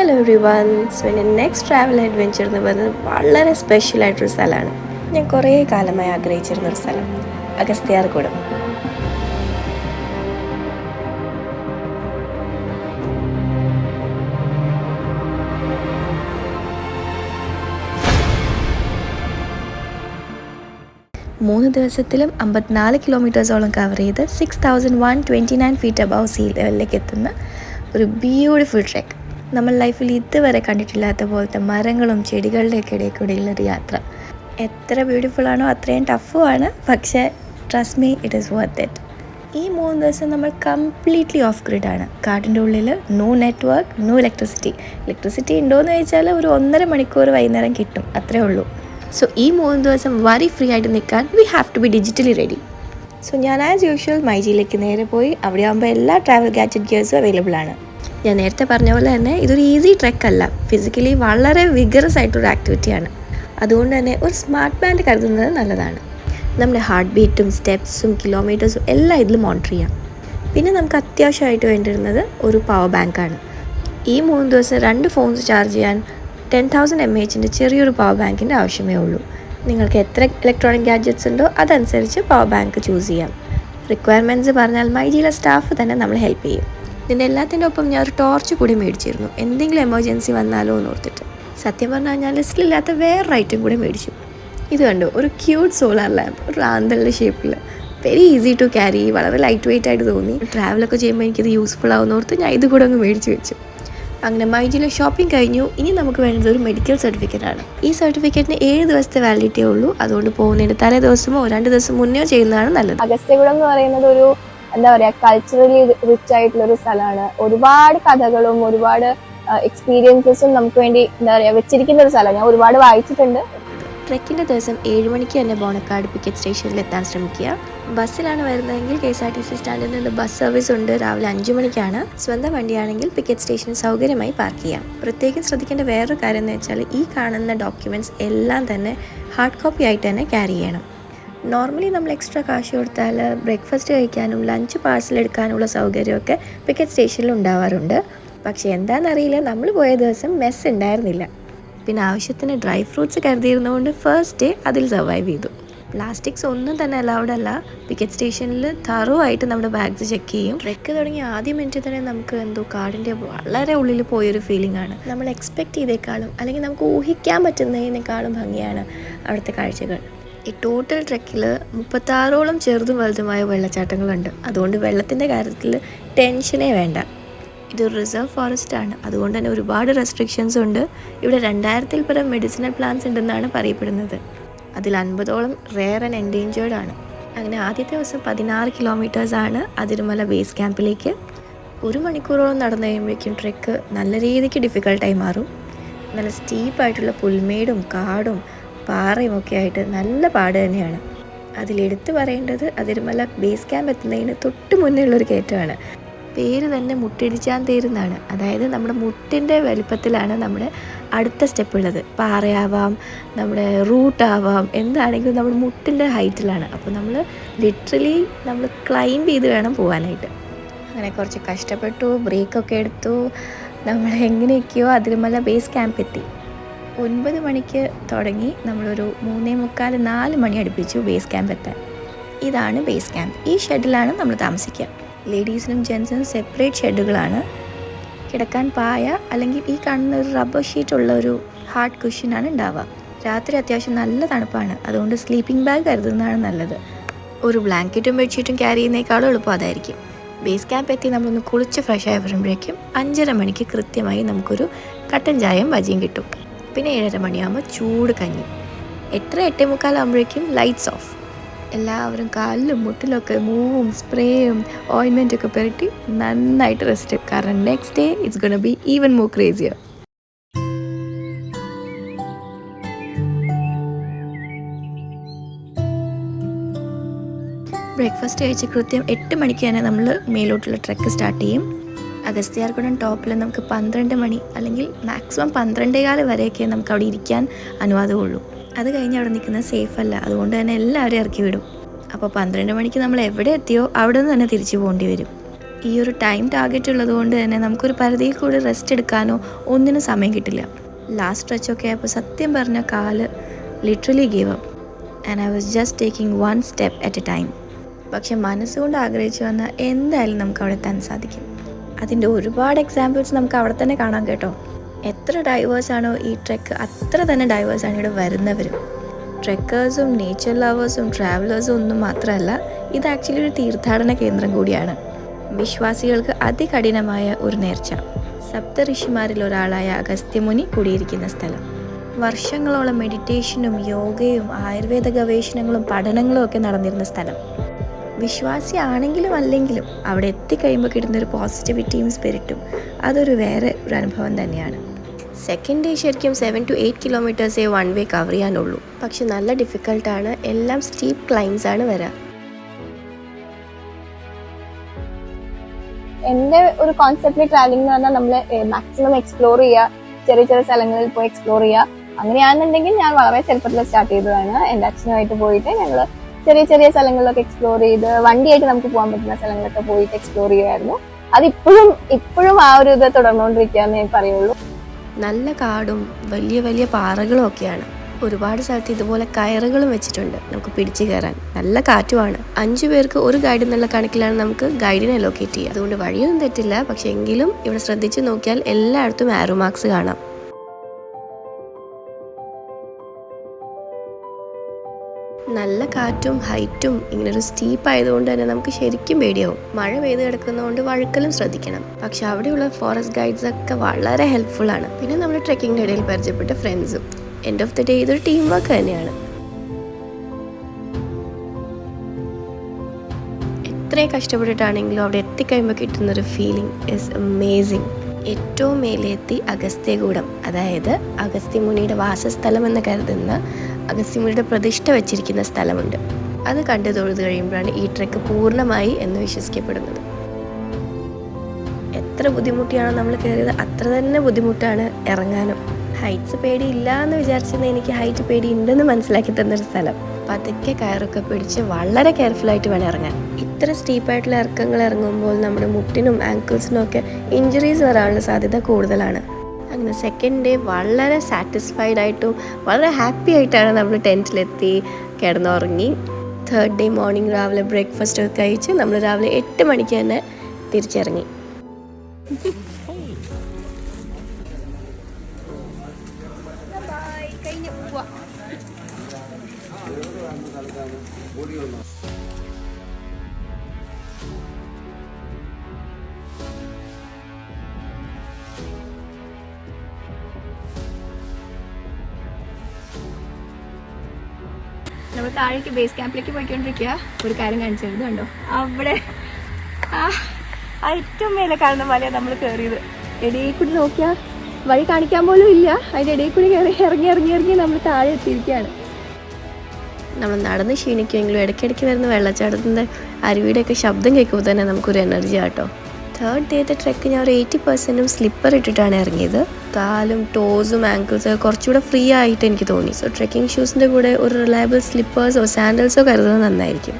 Hello everyone so എന്റെ next travel adventure എന്ന് പറയുന്നത് വളരെ സ്പെഷ്യൽ ആയിട്ടൊരു സ്ഥലമാണ്. ഞാൻ കുറേ കാലമായി ആഗ്രഹിച്ചിരുന്ന ഒരു സ്ഥലം അഗസ്ത്യാർകൂടം. മൂന്ന് ദിവസത്തിലും അമ്പത്തിനാല് കിലോമീറ്റേഴ്സോളം കവർ ചെയ്ത് six thousand one twenty nine feet above sea ലെവലിലേക്ക് എത്തുന്ന ഒരു ബ്യൂട്ടിഫുൾ ട്രെക്ക് നമ്മൾ ലൈഫിൽ ഇതുവരെ കണ്ടിട്ടില്ലാത്ത പോലത്തെ മരങ്ങളും ചെടികളുടെയൊക്കെ ഇടയിൽ കൂടെയുള്ളൊരു യാത്ര. എത്ര ബ്യൂട്ടിഫുൾ ആണോ അത്രയും ആണ്. പക്ഷേ trust me it is worth it ഈ മൂന്ന് ദിവസം നമ്മൾ കംപ്ലീറ്റ്ലി ഓഫ് ഗ്രിഡാണ് കാട്ടിന്റെ ഉള്ളിൽ no network no electricity electricity ഉണ്ടോയെന്ന് ചോദിച്ചാൽ ഒരു ഒന്നര മണിക്കൂർ വൈകുന്നേരം കിട്ടും. അത്രേ ഉള്ളൂ. സോ ഈ മൂന്ന് ദിവസം വരി ഫ്രീ ആയിട്ട് നിൽക്കാൻ we have to be digitally ready so ഞാൻ ആസ് യൂഷ്വൽ മൈജിയിലേക്ക് നേരെ പോയി. അവിടെ ആകുമ്പോൾ എല്ലാ ട്രാവൽ ഗാഡ്ജറ്റ് ഗിയേഴ്സും അവൈലബിൾ ആണ്. ഞാൻ നേരത്തെ പറഞ്ഞ പോലെ തന്നെ ഇതൊരു ഈസി ട്രെക്ക് അല്ല. ഫിസിക്കലി വളരെ വിഗറസ് ആയിട്ടൊരു ആക്ടിവിറ്റിയാണ് അതുകൊണ്ട് തന്നെ ഒരു സ്മാർട്ട് ബാൻഡ് കരുതുന്നത് നല്ലതാണ്. നമ്മുടെ ഹാർട്ട് ബീറ്റും സ്റ്റെപ്സും കിലോമീറ്റേഴ്സും എല്ലാം ഇതിൽ മോണിറ്റർ ചെയ്യാം. പിന്നെ നമുക്ക് അത്യാവശ്യമായിട്ട് വേണ്ടിയിരുന്നത് ഒരു പവർ ബാങ്കാണ് ഈ മൂന്ന് ദിവസം രണ്ട് ഫോൺസ് ചാർജ് ചെയ്യാൻ ടെൻ തൗസൻഡ് എം എച്ചിന്റെ ചെറിയൊരു പവർ ബാങ്കിന്റെ ആവശ്യമേ ഉള്ളൂ. നിങ്ങൾക്ക് എത്ര ഇലക്ട്രോണിക് ഗാഡ്ജറ്റ്സ് ഉണ്ടോ അതനുസരിച്ച് പവർ ബാങ്ക് ചൂസ് ചെയ്യാം. റിക്വയർമെന്റ്സ് പറഞ്ഞാൽ മൈജിയിലെ സ്റ്റാഫ് തന്നെ നമ്മൾ ഹെൽപ്പ് ചെയ്യും. ഇതിന്റെ എല്ലാത്തിന്റെ ഒപ്പം ഞാൻ ഒരു ടോർച്ച് കൂടി മേടിച്ചിരുന്നു. എന്തെങ്കിലും എമർജൻസി വന്നാലോ എന്ന് ഓർത്തിട്ട്. സത്യം പറഞ്ഞാൽ ഞാൻ ലിസ്റ്റിലില്ലാത്ത വേറൊരു ഐറ്റം കൂടി മേടിച്ചു. ഇത് കണ്ടു ഒരു ക്യൂട്ട് സോളാർ ലാമ്പ് ഒരു ആന്തലിന്റെ ഷേപ്പിൽ വെരി ഈസി ടു ക്യാരി വളരെ ലൈറ്റ് വെയിറ്റ് ആയിട്ട് തോന്നി. ട്രാവലൊക്കെ ചെയ്യുമ്പോൾ എനിക്കിത് യൂസ്ഫുൾ ആവുന്ന ഓർത്ത് ഞാൻ ഇത് കൂടെ അങ്ങ് മേടിച്ച് വെച്ചു. അങ്ങനെ മൈജിയിലെ ഷോപ്പിംഗ് കഴിഞ്ഞു. ഇനി നമുക്ക് വേണ്ടത് ഒരു മെഡിക്കൽ സർട്ടിഫിക്കറ്റ് ആണ്. ഈ സർട്ടിഫിക്കറ്റിന് ഏഴ് ദിവസത്തെ വാലിഡിറ്റിയേ ഉള്ളൂ. അതുകൊണ്ട് പോകുന്നതിന് തലേ ദിവസമോ രണ്ട് ദിവസം മുന്നേ ചെയ്യുന്നതാണ് നല്ലത്. അഗസ്ത്യകുടം എന്ന് പറയുന്നത് ഒരു എന്താ പറയാ കൾച്ചറലി റിച്ച് ആയിട്ടുള്ള ഒരു സ്ഥലമാണ്. ഒരുപാട് കഥകളും ഒരുപാട് എക്സ്പീരിയൻസസും നമുക്ക് വേണ്ടി എന്താ പറയാ വെച്ചിരിക്കുന്ന ഒരു സ്ഥലമാണ്. ഞാൻ ഒരുപാട് വായിച്ചിട്ടുണ്ട്. ട്രക്കിന്റെ ദിവസം ഏഴ് മണിക്ക് തന്നെ ബോണക്കാട് പിക്കറ്റ് സ്റ്റേഷനിൽ എത്താൻ ശ്രമിക്കുക. ബസ്സിലാണ് വരുന്നതെങ്കിൽ K S R T C സ്റ്റാൻഡിൽ നിന്ന് ബസ് സർവീസ് ഉണ്ട്. രാവിലെ അഞ്ച് മണിക്കാണ്. സ്വന്തം വണ്ടിയാണെങ്കിൽ പിക്കറ്റ് സ്റ്റേഷനിൽ സൗകര്യമായി പാർക്ക് ചെയ്യാം. പ്രത്യേകം ശ്രദ്ധിക്കേണ്ട വേറൊരു കാര്യം എന്ന് വെച്ചാൽ ഈ കാണുന്ന ഡോക്യുമെന്റ്സ് എല്ലാം തന്നെ ഹാർഡ് കോപ്പി ആയിട്ട് തന്നെ ക്യാരി ചെയ്യണം. നോർമലി നമ്മൾ എക്സ്ട്രാ കാശ് കൊടുത്താൽ ബ്രേക്ക്ഫാസ്റ്റ് കഴിക്കാനും ലഞ്ച് പാഴ്സൽ എടുക്കാനുള്ള സൗകര്യമൊക്കെ പിക്കറ്റ് സ്റ്റേഷനിൽ ഉണ്ടാവാറുണ്ട്. പക്ഷേ എന്താണെന്നറിയില്ല നമ്മൾ പോയ ദിവസം മെസ്സ് ഉണ്ടായിരുന്നില്ല. പിന്നെ ആവശ്യത്തിന് ഡ്രൈ ഫ്രൂട്ട്സ് കരുതിയിരുന്നതുകൊണ്ട് ഫസ്റ്റ് ഡേ അതിൽ സർവൈവ് ചെയ്തു. പ്ലാസ്റ്റിക്സ് ഒന്നും തന്നെ അലൗഡ് അല്ല. പിക്കറ്റ് സ്റ്റേഷനിൽ തറോ ആയിട്ട് നമ്മുടെ ബാഗ്സ് ചെക്ക് ചെയ്യും. ട്രെക്ക് തുടങ്ങി ആദ്യ മിനിറ്റ് തന്നെ നമുക്ക് എന്തോ കാടിന്റെ വളരെ ഉള്ളിൽ പോയൊരു ഫീലിംഗ് ആണ്. നമ്മൾ എക്സ്പെക്ട് ചെയ്തേക്കാളും അല്ലെങ്കിൽ നമുക്ക് ഊഹിക്കാൻ പറ്റുന്നതിനേക്കാളും ഭംഗിയാണ് അവിടുത്തെ കാഴ്ചകൾ. ഈ ടോട്ടൽ ട്രെക്കിൽ മുപ്പത്താറോളം ചെറുതും വലുതുമായ വെള്ളച്ചാട്ടങ്ങളുണ്ട്. അതുകൊണ്ട് വെള്ളത്തിന്റെ കാര്യത്തിൽ ടെൻഷനേ വേണ്ട. ഇത് റിസർവ് ഫോറസ്റ്റ് ആണ്. അതുകൊണ്ട് തന്നെ ഒരുപാട് റെസ്ട്രിക്ഷൻസ് ഉണ്ട്. ഇവിടെ രണ്ടായിരത്തിൽ പരം മെഡിസിനൽ പ്ലാന്റ്സ് ഉണ്ടെന്നാണ് പറയപ്പെടുന്നത്. അതിൽ അൻപതോളം റെയർ ആൻഡ് എൻഡേഞ്ചേർഡ് ആണ്. അങ്ങനെ ആദ്യത്തെ ദിവസം പതിനാറ് കിലോമീറ്റേഴ്സാണ് അതിരുമല ബേസ് ക്യാമ്പിലേക്ക് ഒരു മണിക്കൂറോളം നടന്നു കഴിയുമ്പോഴേക്കും ട്രെക്ക് നല്ല രീതിക്ക് ഡിഫിക്കൽട്ടായി മാറും. നല്ല സ്റ്റീപ്പായിട്ടുള്ള പുൽമേടും കാടും പാറയും ഒക്കെ ആയിട്ട് നല്ല പാട് തന്നെയാണ്. അതിലെടുത്ത് പറയേണ്ടത് അതിരുമല ബേസ് ക്യാമ്പ് എത്തുന്നതിന് തൊട്ട് മുന്നേ ഉള്ളൊരു കയറ്റമാണ്. പേര് തന്നെ മുട്ടിടിച്ചാൻ തീരുന്നതാണ്. അതായത് നമ്മുടെ മുട്ടിന്റെ വലിപ്പത്തിലാണ് നമ്മുടെ അടുത്ത സ്റ്റെപ്പ് ഉള്ളത്. പാറയാവാം നമ്മുടെ റൂട്ടാവാം എന്താണെങ്കിലും നമ്മൾ മുട്ടിന്റെ ഹൈറ്റിലാണ് അപ്പോൾ നമ്മൾ ലിറ്ററലി നമ്മൾ ക്ലൈംബ് ചെയ്ത് വേണം പോകാനായിട്ട് അങ്ങനെ കുറച്ച് കഷ്ടപ്പെട്ടു ബ്രേക്കൊക്കെ എടുത്തു. നമ്മൾ എങ്ങനെയൊക്കെയോ അതിരുമല ബേസ് ക്യാമ്പ് എത്തി. ഒൻപത് മണിക്ക് തുടങ്ങി നമ്മളൊരു മൂന്നേ മുക്കാൽ നാല് മണി അടുപ്പിച്ചു ബേസ് ക്യാമ്പ് എത്താൻ. ഇതാണ് ബേസ് ക്യാമ്പ് ഈ ഷെഡിലാണ് നമ്മൾ താമസിക്കുക. ലേഡീസിനും ജെൻസിനും സെപ്പറേറ്റ് ഷെഡുകളാണ്. കിടക്കാൻ പായ അല്ലെങ്കിൽ ഈ കാണുന്ന ഒരു റബ്ബർ ഷീറ്റ് ഉള്ള ഒരു ഹാർഡ് കുഷ്യനാണ് ഉണ്ടാവുക. രാത്രി അത്യാവശ്യം നല്ല തണുപ്പാണ്. അതുകൊണ്ട് സ്ലീപ്പിംഗ് ബാഗ് കരുതുന്നതാണ് നല്ലത്. ഒരു ബ്ലാങ്കറ്റും ബെഡ്ഷീറ്റും ക്യാരി ചെയ്യുന്നേക്കാളും എളുപ്പം അതായിരിക്കും. ബേസ് ക്യാമ്പ് എത്തി നമ്മളൊന്ന് കുളിച്ച് ഫ്രഷ് ആയി വരുമ്പോഴേക്കും അഞ്ചര മണിക്ക് കൃത്യമായി നമുക്കൊരു കട്ടൻ ചായയും ബജിയും കിട്ടും. പിന്നെ ഏഴര മണിയാകുമ്പോൾ ചൂട് കഞ്ഞി. എത്ര എട്ടേ മുക്കാലാകുമ്പോഴേക്കും ലൈറ്റ്സ് ഓഫ് എല്ലാവരും കാലിലും മുട്ടിലൊക്കെ മൂവും സ്പ്രേയും ഓയിൻമെന്റൊക്കെ പുരട്ടി നന്നായിട്ട് റെസ്റ്റ് കാരണം next day it's gonna be even more crazier breakfast കഴിച്ച് കൃത്യം എട്ട് മണിക്ക് തന്നെ നമ്മൾ മേലോട്ടുള്ള ട്രക്ക് സ്റ്റാർട്ട് ചെയ്യും. അഗസ്ത്യാർകുടം ടോപ്പിൽ നമുക്ക് പന്ത്രണ്ട് മണി അല്ലെങ്കിൽ മാക്സിമം പന്ത്രണ്ടേകാൽ വരെയൊക്കെ നമുക്ക് അവിടെ ഇരിക്കാൻ അനുവാദമുള്ളൂ. അത് കഴിഞ്ഞ് അവിടെ നിൽക്കുന്നത് സേഫ് അല്ല. അതുകൊണ്ട് തന്നെ എല്ലാവരും ഇറക്കി വിടും. അപ്പോൾ പന്ത്രണ്ട് മണിക്ക് നമ്മൾ എവിടെ എത്തിയോ അവിടെ നിന്ന് തന്നെ തിരിച്ചു പോകേണ്ടി വരും. ഈ ഒരു ടൈം ടാർഗറ്റ് ഉള്ളത് കൊണ്ട് തന്നെ നമുക്കൊരു പരിധിയിൽ കൂടി റെസ്റ്റ് എടുക്കാനോ ഒന്നിനും സമയം കിട്ടില്ല. ലാസ്റ്റ് സ്ട്രെച്ച് ഒക്കെ ആയപ്പോൾ സത്യം പറഞ്ഞ കാൽ literally give up and I was just taking one step at a time പക്ഷെ മനസ്സുകൊണ്ട് ആഗ്രഹിച്ചു വന്നാൽ എന്തായാലും നമുക്ക് അവിടെ എത്താൻ സാധിക്കും. അതിന്റെ ഒരുപാട് എക്സാമ്പിൾസ് നമുക്ക് അവിടെ തന്നെ കാണാം കേട്ടോ. എത്ര ഡൈവേഴ്സാണോ ഈ ട്രെക്ക് അത്ര തന്നെ ഡൈവേഴ്സാണ് ഇവിടെ വരുന്നവരും. ട്രെക്കേഴ്സും നേച്ചർ ലവേഴ്സും ട്രാവലേഴ്സും ഒന്നും മാത്രമല്ല ഇത് ആക്ച്വലി ഒരു തീർത്ഥാടന കേന്ദ്രം കൂടിയാണ്. വിശ്വാസികൾക്ക് അതികഠിനമായ ഒരു നേർച്ച. സപ്ത ഋഷിമാരിൽ ഒരാളായ അഗസ്ത്യമുനി കൂടിയിരിക്കുന്ന സ്ഥലം. വർഷങ്ങളോളം മെഡിറ്റേഷനും യോഗയും ആയുർവേദ ഗവേഷണങ്ങളും പഠനങ്ങളും ഒക്കെ നടന്നിരുന്ന സ്ഥലം. വിശ്വാസി ആണെങ്കിലും അല്ലെങ്കിലും അവിടെ എത്തിക്കഴിയുമ്പോൾ കിട്ടുന്ന ഒരു പോസിറ്റിവിറ്റിയും സ്പിരിറ്റും അതൊരു വേറെ ഒരു അനുഭവം തന്നെയാണ്. സെക്കൻഡ് ഡേ ശരിക്കും സെവൻ ടു എയ്റ്റ് കിലോമീറ്റേഴ്സേ വൺ വേ കവർ ചെയ്യാനുള്ളൂ. പക്ഷെ നല്ല ഡിഫിക്കൽട്ടാണ് എല്ലാം സ്റ്റീപ്പ് ക്ലൈംസ് ആണ് വരാം. എന്റെ ഒരു കോൺസെപ്റ്റിൽ ട്രാവലിംഗ് എന്ന് പറഞ്ഞാൽ നമ്മൾ മാക്സിമം എക്സ്പ്ലോർ ചെയ്യുക. ചെറിയ ചെറിയ സ്ഥലങ്ങളിൽ പോയി എക്സ്പ്ലോർ ചെയ്യുക. അങ്ങനെയാണെന്നുണ്ടെങ്കിൽ ഞാൻ വളരെ ചെറുപ്പത്തിൽ സ്റ്റാർട്ട് ചെയ്തതാണ്. എന്റെ അച്ഛനുമായിട്ട് പോയിട്ട് ഞങ്ങൾ ചെറിയ ചെറിയ സ്ഥലങ്ങളിലൊക്കെ എക്സ്പ്ലോർ ചെയ്ത് വണ്ടിയായിട്ട് നമുക്ക് പോകാൻ പറ്റുന്ന സ്ഥലങ്ങളൊക്കെ പോയിട്ട് എക്സ്പ്ലോർ ചെയ്യുമായിരുന്നു അതിപ്പോഴും ഇപ്പോഴും ആ ഒരു ഇത് തുടർന്നുകൊണ്ടിരിക്കുകയെന്ന് ഞാൻ പറയുള്ളൂ. നല്ല കാടും വലിയ വലിയ പാറകളും ഒക്കെയാണ്. ഒരുപാട് സ്ഥലത്ത് ഇതുപോലെ കയറുകളും വെച്ചിട്ടുണ്ട് നമുക്ക് പിടിച്ചു കയറാൻ. നല്ല കാറ്റുമാണ്. അഞ്ചു പേർക്ക് ഒരു ഗൈഡ് എന്നുള്ള കണക്കിലാണ് നമുക്ക് ഗൈഡിനെ ലൊക്കേറ്റ് ചെയ്യുക. അതുകൊണ്ട് വഴിയൊന്നും തെറ്റില്ല. പക്ഷെ എങ്കിലും ഇവിടെ ശ്രദ്ധിച്ചു നോക്കിയാൽ എല്ലായിടത്തും ആരോ മാർക്സ് കാണാം. നല്ല കാറ്റും ഹൈറ്റും ഇങ്ങനെ ഒരു സ്റ്റീപ്പ് ആയതുകൊണ്ട് തന്നെ നമുക്ക് ശരിക്കും പേടിയാവും. മഴ പെയ്ത് കിടക്കുന്നതുകൊണ്ട് വഴുക്കലും ശ്രദ്ധിക്കണം. പക്ഷെ അവിടെയുള്ള ഫോറസ്റ്റ് ഗൈഡ്സ് ഒക്കെ വളരെ ഹെൽപ്ഫുൾ ആണ്. പിന്നെ നമ്മുടെ ട്രെക്കിങ്ങിന്റെ ഇടയിൽ പരിചയപ്പെട്ട ഫ്രണ്ട്സും എൻഡ് ഓഫ് ദി ഡേ ഇതൊരു ടീം വർക്ക് തന്നെയാണ്. എത്രയും കഷ്ടപ്പെട്ടിട്ടാണെങ്കിലും അവിടെ എത്തിക്കഴിയുമ്പോൾ കിട്ടുന്നൊരു ഫീലിംഗ് ഇസ് അമേസിംഗ് ഏറ്റവും മേലെത്തി അഗസ്ത്യകൂടം അതായത് അഗസ്ത്യമുനിയുടെ വാസസ്ഥലം എന്ന് കരുതുന്ന അഗസ്ത്യമുനിയുടെ പ്രതിഷ്ഠ വെച്ചിരിക്കുന്ന സ്ഥലമുണ്ട്. അത് കണ്ടു തൊഴുത് കഴിയുമ്പോഴാണ് ഈ ട്രെക്ക് പൂർണമായി എന്ന് വിശ്വസിക്കപ്പെടുന്നത്. എത്ര ബുദ്ധിമുട്ടിയാണോ നമ്മൾ കയറിയത് അത്ര തന്നെ ബുദ്ധിമുട്ടാണ് ഇറങ്ങാനും. ഹൈറ്റ്സ് പേടി ഇല്ല എന്ന് വിചാരിച്ചത് എനിക്ക് ഹൈറ്റ് പേടി ഉണ്ടെന്ന് മനസ്സിലാക്കി തന്നൊരു സ്ഥലം. പതുക്കെ കയറൊക്കെ പിടിച്ച് വളരെ കെയർഫുൾ ആയിട്ട് വേണം ഇറങ്ങാൻ. ഇത്ര സ്റ്റീപ്പായിട്ടുള്ള ഇറക്കങ്ങൾ ഇറങ്ങുമ്പോൾ നമ്മുടെ മുട്ടിനും ആങ്കിൾസിനും ഒക്കെ ഇഞ്ചുറീസ് വരാനുള്ള സാധ്യത കൂടുതലാണ്. അങ്ങനെ സെക്കൻഡ് ഡേ വളരെ സാറ്റിസ്ഫൈഡ് ആയിട്ടും വളരെ ഹാപ്പി ആയിട്ടാണ് നമ്മൾ ടെന്റിലെത്തി കിടന്നുറങ്ങി. തേർഡ് ഡേ മോർണിംഗ് രാവിലെ ബ്രേക്ക്ഫാസ്റ്റ് ഒക്കെ കഴിച്ച് നമ്മൾ രാവിലെ എട്ട് മണിക്ക് തന്നെ തിരിച്ചിറങ്ങി. നമ്മൾ താഴേക്ക് ബേസ് ക്യാമ്പിലേക്ക് പോയിക്കൊണ്ടിരിക്കുക ഒരു കാര്യം കാണിച്ചത് കണ്ടോ? അവിടെ ആ ഏറ്റവും മേലെ കാണുന്ന മലയാണ് നമ്മൾ കയറിയത് ഇടയിൽ കൂടി നോക്കിയാൽ വഴി കാണിക്കാൻ പോലും ഇല്ല. അതിന്റെ ഇടയിൽ കൂടി കയറി ഇറങ്ങി ഇറങ്ങി ഇറങ്ങി നമ്മൾ താഴെ എത്തിയിരിക്കുകയാണ്. നമ്മൾ നടന്ന് ക്ഷീണിക്കുമെങ്കിലും ഇടയ്ക്കിടയ്ക്ക് വരുന്ന വെള്ളച്ചാട്ടത്തിന്റെ അരുവിയുടെയൊക്കെ ശബ്ദം കേൾക്കുമ്പോൾ തന്നെ നമുക്കൊരു എനർജി ആട്ടോ തേർഡ് ഡേത്തെ ട്രെക്ക് ഞാൻ ഒരു എയ്റ്റി പെർസെന്റും സ്ലിപ്പർ ഇട്ടിട്ടാണ് ഇറങ്ങിയത്. കാലും ടോസും ആങ്കിൾസും കുറച്ചുകൂടെ ഫ്രീ ആയിട്ട് എനിക്ക് തോന്നി. സോ ട്രെക്കിംഗ് ഷൂസിന്റെ കൂടെ ഒരു റിലയബിൾ സ്ലിപ്പേഴ്സോ സാൻഡൽസോ കരുതുന്നത് നന്നായിരിക്കും.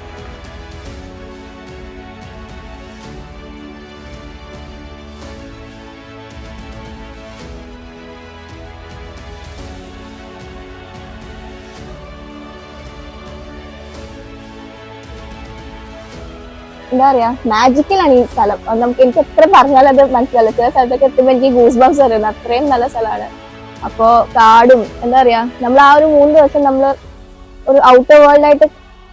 എന്താ പറയാ മാജിക്കലാണ് ഈ സ്ഥലം. നമുക്ക് എനിക്ക് എത്ര പറഞ്ഞാലും അത് മനസ്സിലാവില്ല. ചില സ്ഥലത്തൊക്കെ എത്തുമ്പോൾ എനിക്ക് ഗൂസ് ബംസ് വരുന്നത് അത്രയും നല്ല സ്ഥലമാണ്. അപ്പോ കാടും എന്താ പറയാ നമ്മൾ ആ ഒരു മൂന്ന് ദിവസം നമ്മൾ ഒരു ഔട്ടർ വേൾഡ് ആയിട്ട്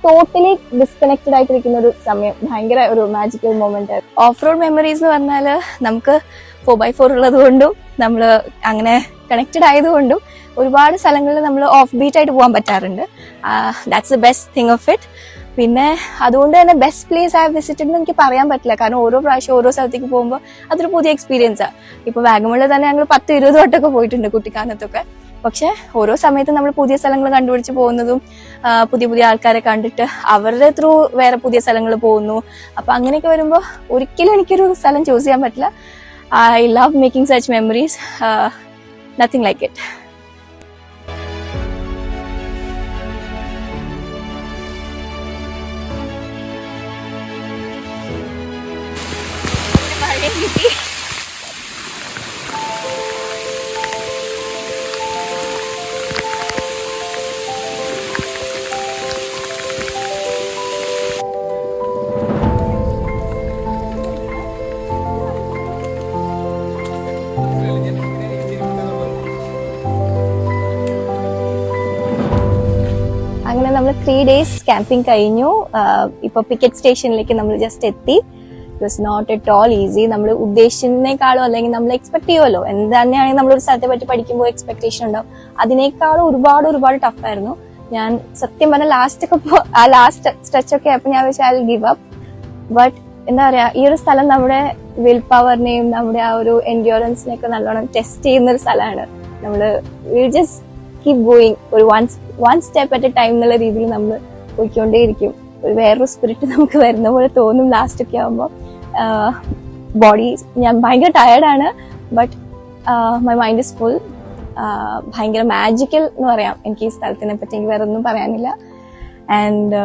ടോട്ടലി ഡിസ്കണക്റ്റഡ് ആയിട്ടിരിക്കുന്ന ഒരു സമയം. ഭയങ്കര ഒരു മാജിക്കൽ മൊമെന്റ് ആയിരുന്നു. ഓഫ് റോഡ് മെമ്മറീസ് എന്ന് പറഞ്ഞാൽ നമുക്ക് ഫോർ ബൈ ഫോർ ഉള്ളത് കൊണ്ടും നമ്മൾ അങ്ങനെ കണക്റ്റഡ് ആയതുകൊണ്ടും ഒരുപാട് സ്ഥലങ്ങളിൽ നമ്മൾ ഓഫ് ബീറ്റ് ആയിട്ട് പോകാൻ പറ്റാറുണ്ട്. That's the best thing of it പിന്നെ അതുകൊണ്ട് തന്നെ ബെസ്റ്റ് പ്ലേസ് ആയി വിസിറ്റ് എന്ന് എനിക്ക് പറയാൻ പറ്റില്ല. കാരണം ഓരോ പ്രാവശ്യം ഓരോ സ്ഥലത്തേക്ക് പോകുമ്പോൾ അതൊരു പുതിയ എക്സ്പീരിയൻസാണ് ഇപ്പോൾ വാഗമണിൽ തന്നെ ഞങ്ങൾ പത്ത് ഇരുപത് വട്ടമൊക്കെ പോയിട്ടുണ്ട് കുട്ടിക്കാലത്തൊക്കെ പക്ഷെ ഓരോ സമയത്തും നമ്മൾ പുതിയ സ്ഥലങ്ങൾ കണ്ടുപിടിച്ച് പോകുന്നതും പുതിയ പുതിയ ആൾക്കാരെ കണ്ടിട്ട് അവരുടെ ത്രൂ വേറെ പുതിയ സ്ഥലങ്ങൾ പോകുന്നു. അപ്പൊ അങ്ങനെയൊക്കെ വരുമ്പോൾ ഒരിക്കലും എനിക്കൊരു സ്ഥലം ചൂസ് ചെയ്യാൻ പറ്റില്ല. I love making such memories nothing like it വള്ളിയും കിട്ടി അങ്ങനെ നമ്മൾ ത്രീ ഡേയ്സ് ക്യാമ്പിംഗ് കഴിഞ്ഞു. ഇപ്പോൾ പിക്കറ്റ് സ്റ്റേഷനിലേക്ക് നമ്മൾ ജസ്റ്റ് എത്തി. It was not at all easy നമ്മൾ ഉദ്ദേശിച്ചതിനേക്കാളും അല്ലെങ്കിൽ നമ്മൾ എക്സ്പെക്ട് ചെയ്യുമല്ലോ എന്ത് തന്നെയാണെങ്കിൽ നമ്മളൊരു സ്ഥലത്തെ പറ്റി പഠിക്കുമ്പോൾ എക്സ്പെക്ടേഷൻ ഉണ്ടാവും. അതിനേക്കാളും ഒരുപാട് ഒരുപാട് ടഫായിരുന്നു ഞാൻ സത്യം പറഞ്ഞ ലാസ്റ്റ് ഒക്കെ ആ ലാസ്റ്റ് സ്ട്രെച്ച് ഒക്കെ ആയപ്പോൾ ഞാൻ വെച്ചാൽ ഐ ഗിവ് അപ്പ് ബട്ട് എന്താ പറയാ ഈ ഒരു സ്ഥലം നമ്മുടെ വിൽ പവറിനെയും നമ്മുടെ ആ ഒരു എൻഡ്യോറൻസിനെയൊക്കെ നല്ലോണം ടെസ്റ്റ് ചെയ്യുന്ന ഒരു സ്ഥലമാണ്. നമ്മൾ വിൽ ജസ്റ്റ് കീപ് ഗോയിങ് ഒരു one one step at a time എന്നുള്ള രീതിയിൽ നമ്മൾ പോയിക്കൊണ്ടേയിരിക്കും. ഒരു വേറൊരു സ്പിരിറ്റ് നമുക്ക് വരുന്ന പോലെ തോന്നും ലാസ്റ്റ് ഒക്കെ ആകുമ്പോൾ ബോഡി ഞാൻ ഭയങ്കര ടയർഡാണ് but my mind is full ഭയങ്കര മാജിക്കൽ എന്ന് പറയാം. എനിക്ക് ഈ സ്ഥലത്തിനെ പറ്റി എനിക്ക് വേറെ ഒന്നും പറയാനില്ല. ആൻഡ്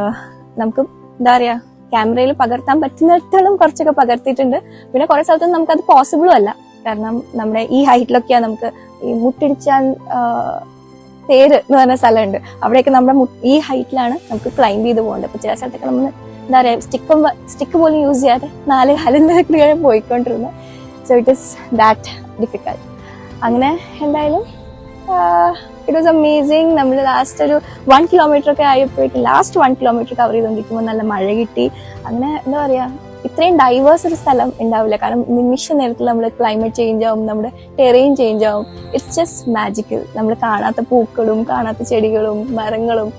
നമുക്ക് എന്താ പറയുക ക്യാമറയിൽ പകർത്താൻ പറ്റുന്നിടത്തോളം കുറച്ചൊക്കെ പകർത്തിയിട്ടുണ്ട്. പിന്നെ കുറെ സ്ഥലത്തൊന്നും നമുക്കത് പോസിബിളും അല്ല. കാരണം നമ്മുടെ ഈ ഹൈറ്റിലൊക്കെയാണ് നമുക്ക് ഈ മുട്ടിടിച്ചാൻ ആ, തേര് എന്ന് പറഞ്ഞ സ്ഥലമുണ്ട്. അവിടെയൊക്കെ നമ്മുടെ ഈ ഹൈറ്റിലാണ് നമുക്ക് ക്ലൈംബ് ചെയ്ത് പോകേണ്ടത്. അപ്പോൾ ചില സ്ഥലത്തൊക്കെ നമ്മൾ എന്താ പറയാ സ്റ്റിക്കും സ്റ്റിക്ക് പോലും യൂസ് ചെയ്യാതെ നാല് കാലിന്റെ പോയിക്കൊണ്ടിരുന്നു. So it is that difficult അങ്ങനെ എന്തായാലും ഇറ്റ് വാസ് അമേസിങ് നമ്മൾ ലാസ്റ്റ് ഒരു വൺ കിലോമീറ്റർ ഒക്കെ ആയപ്പോഴേക്കും ലാസ്റ്റ് വൺ കിലോമീറ്റർ കവർ ചെയ്തുകൊണ്ടിരിക്കുമ്പോൾ നല്ല മഴ കിട്ടി. അങ്ങനെ എന്താ പറയുക ഇത്രയും ഡൈവേഴ്സ് ഒരു സ്ഥലം ഉണ്ടാവില്ല. കാരണം നിമിഷ നേരത്തിൽ നമ്മൾ ക്ലൈമറ്റ് ചേഞ്ച് ആവും നമ്മുടെ ടെറൈൻ ചേഞ്ച് ആവും. ഇറ്റ്സ് ജസ്റ്റ് മാജിക്കൽ നമ്മൾ കാണാത്ത പൂക്കളും കാണാത്ത ചെടികളും മരങ്ങളും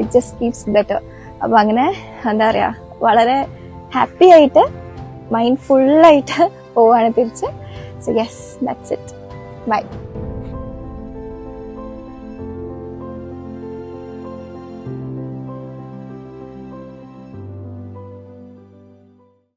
ഇറ്റ് ജസ്റ്റ് കീപ്സ് ബെറ്റർ അപ്പൊ അങ്ങനെ എന്താ പറയാ വളരെ ഹാപ്പി ആയിട്ട് മൈൻഡ് ഫുള്ളായിട്ട് പോവാണ് തിരിച്ച്. So yes that's it bye